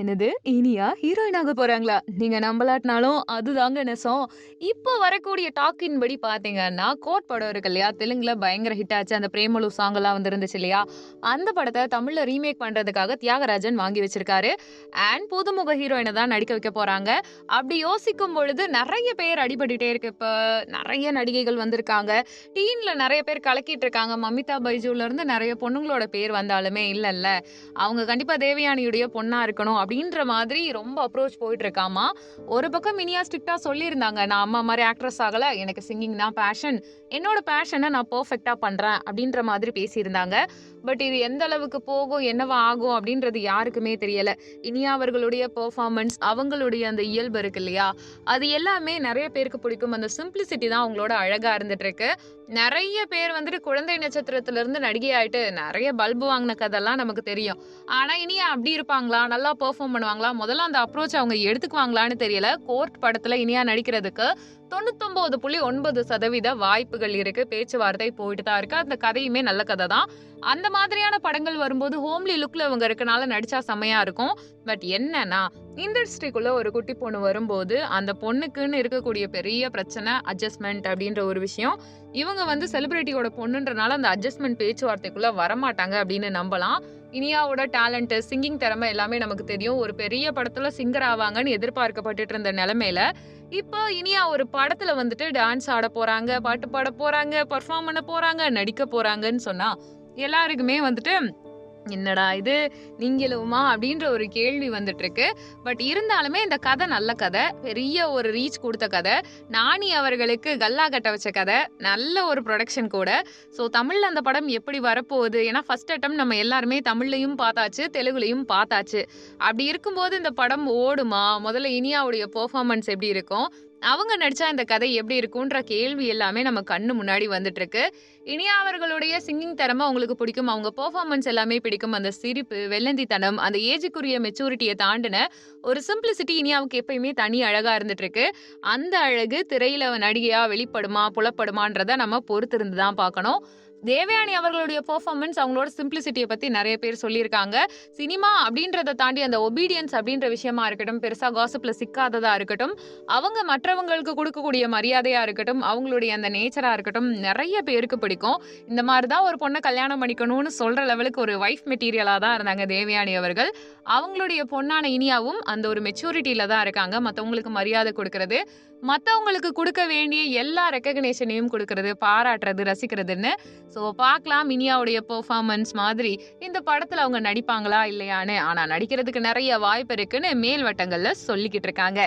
என்னது இனியா ஹீரோயினாக போறாங்களா? நீங்க நம்பலாட்டினாலும் அதுதாங்க நெசம். இப்போ வரக்கூடிய டாக்கின் படி பாத்தீங்கன்னா கோட் படம் இருக்கு இல்லையா? தெலுங்குல பயங்கர ஹிட் ஆச்சு. அந்த பிரேமலு சாங்லாம் வந்துருந்துச்சு இல்லையா? அந்த படத்தை தமிழ்ல ரீமேக் பண்றதுக்காக தியாகராஜன் வாங்கி வச்சிருக்காரு. அண்ட் புதுமுக ஹீரோயினை தான் நடிக்க வைக்க போறாங்க. அப்படி யோசிக்கும் பொழுது நிறைய பேர் அடிபட்டுட்டே இருக்கு. இப்ப நிறைய நடிகைகள் வந்திருக்காங்க. டீன்ல நிறைய பேர் கலக்கிட்டு இருக்காங்க. மமிதா பைஜூலருந்து நிறைய பொண்ணுங்களோட பேர் வந்தாலுமே இல்லைல்ல அவங்க கண்டிப்பா தேவயானியுடைய பொண்ணா இருக்கணும் அப்படின்ற மாதிரி ரொம்ப அப்ரோச் போயிட்டு இருக்காமா. ஒரு பக்கம் மினியா ஸ்ட்ரிக்டா சொல்லியிருந்தாங்க. நான் அம்மா மாதிரி ஆக்ட்ரஸ் ஆகல. எனக்கு சிங்கிங் தான் பேஷன். என்னோட பேஷனை நான் பர்ஃபெக்டா பண்றேன் அப்படின்ற மாதிரி பேசியிருந்தாங்க. பட் இது எந்த அளவுக்கு போகும், என்னவா ஆகும் அப்படின்றது யாருக்குமே தெரியல. இனியா அவர்களுடைய பெர்ஃபார்மன்ஸ், அவங்களுடைய அந்த இயல்பு இருக்கு இல்லையா? அது எல்லாமே நிறைய பேருக்கு பிடிக்கும். அந்த சிம்பிளிசிட்டி தான் அவங்களோட அழகா இருந்துட்டு இருக்கு. நிறைய பேர் வந்துட்டு குழந்தை நட்சத்திரத்திலிருந்து நடிகை ஆயிட்டு நிறைய பல்பு வாங்குன கதெல்லாம் நமக்கு தெரியும். ஆனா இனியா அப்படி இருப்பாங்களா? நல்லா பெர்ஃபார்ம் பண்ணுவாங்களா? முதல்ல அந்த அப்ரோச் அவங்க எடுத்துக்குவாங்களான்னு தெரியல. கோர்ட் படத்துல இனியா நடிக்கிறதுக்கு 99.9% வாய்ப்புகள் இருக்கு. பேச்சுவார்த்தை போயிட்டு தான் இருக்கு. அந்த கதையுமே நல்ல கதை தான். அந்த மாதிரியான படங்கள் வரும்போது ஹோம்லி லுக்ல இவங்க இருக்கனால நடிச்சா செம்மையா இருக்கும். பட் என்னன்னா, இண்டஸ்ட்ரிக்குள்ள ஒரு குட்டி பொண்ணு வரும்போது, அந்த பொண்ணுக்குன்னு இருக்கக்கூடிய பெரிய பிரச்சனை அட்ஜஸ்ட்மெண்ட் அப்படின்ற ஒரு விஷயம். இவங்க வந்து செலிபிரிட்டியோட பொண்ணுன்றனால அந்த அட்ஜஸ்ட்மெண்ட் பேச்சுவார்த்தைக்குள்ள வரமாட்டாங்க அப்படின்னு நம்பலாம். இனியாவோட டேலண்ட், சிங்கிங் திறமை எல்லாமே நமக்கு தெரியும். ஒரு பெரிய படத்துல சிங்கர் ஆவாங்கன்னு எதிர்பார்க்கப்பட்டுட்டு இருந்த நிலைமையில, இப்போ இனியா ஒரு படத்துல வந்துட்டு டான்ஸ் ஆட போறாங்க, பாட்டு பாட போறாங்க, பர்ஃபார்ம் பண்ண போறாங்க, நடிக்க போறாங்கன்னு சொன்னா, எல்லாருக்குமே வந்துட்டு என்னடா இது நீங்களுமா அப்படின்ற ஒரு கேள்வி வந்துட்டு இருக்கு. பட் இருந்தாலுமே இந்த கதை நல்ல கதை. பெரிய ஒரு ரீச் கொடுத்த கதை. நானி அவர்களுக்கு கல்லா கட்ட வச்ச கதை. நல்ல ஒரு ப்ரொடக்ஷன் கூட. ஸோ தமிழில் அந்த படம் எப்படி வரப்போகுது? ஏன்னா ஃபர்ஸ்ட் அட்டம் நம்ம எல்லாருமே தமிழ்லையும் பார்த்தாச்சு, தெலுங்குலையும் பார்த்தாச்சு. அப்படி இருக்கும்போது இந்த படம் ஓடுமா? முதல்ல இனியாவுடைய பெர்ஃபார்மன்ஸ் எப்படி இருக்கும்? அவங்க நடிச்சா இந்த கதை எப்படி இருக்கும்ன்ற கேள்வி எல்லாமே நம்ம கண்ணு முன்னாடி வந்துட்டு இருக்கு. இனியா அவர்களுடைய சிங்கிங் திறமை உங்களுக்கு பிடிக்கும். அவங்க பெர்ஃபார்மன்ஸ் எல்லாமே பிடிக்கும். அந்த சிரிப்பு, வெள்ளந்தித்தனம், அந்த ஏஜுக்குரிய மெச்சூரிட்டியை தாண்டின ஒரு சிம்பிளிசிட்டி இனியாவுக்கு எப்பயுமே தனி அழகா இருந்துட்டு இருக்கு. அந்த அழகு திரையில நடிகையா வெளிப்படுமா, புலப்படுமான்றத நம்ம பொறுத்திருந்து தான் பார்க்கணும். தேவயானி அவர்களுடைய பெர்ஃபார்மன்ஸ் அவங்களோட சிம்பிளிசிட்டியை பற்றி நிறைய பேர் சொல்லியிருக்காங்க. சினிமா அப்படின்றத தாண்டி அந்த ஒபீடியன்ஸ் அப்படின்ற விஷயமா இருக்கட்டும், பெருசாக காசப்பில் சிக்காததாக இருக்கட்டும், அவங்க மற்றவங்களுக்கு கொடுக்கக்கூடிய மரியாதையாக இருக்கட்டும், அவங்களுடைய அந்த நேச்சராக இருக்கட்டும், நிறைய பேருக்கு பிடிக்கும். இந்த மாதிரி தான் ஒரு பொண்ணை கல்யாணம் பண்ணிக்கணும்னு சொல்கிற லெவலுக்கு ஒரு வைஃப் மெட்டீரியலாக தான் இருந்தாங்க தேவயானி அவர்கள். அவங்களுடைய பொண்ணான இனியாவும் அந்த ஒரு மெச்சூரிட்டியில் தான் இருக்காங்க. மற்றவங்களுக்கு மரியாதை கொடுக்கறது மற்றவங்களுக்கு கொடுக்க வேண்டிய எல்லா ரெக்கக்னேஷனையும் கொடுக்கறது பாராட்டுறது, ரசிக்கிறதுன்னு. ஸோ பார்க்கலாம் மினியாவுடைய பெர்ஃபார்மன்ஸ் மாதிரி இந்த படத்துல அவங்க நடிப்பாங்களா? இல்லையான்னு. ஆனா நடிக்கிறதுக்கு நிறைய வாய்ப்பு இருக்குன்னு மேல் வட்டங்கள்ல சொல்லிக்கிட்டு இருக்காங்க.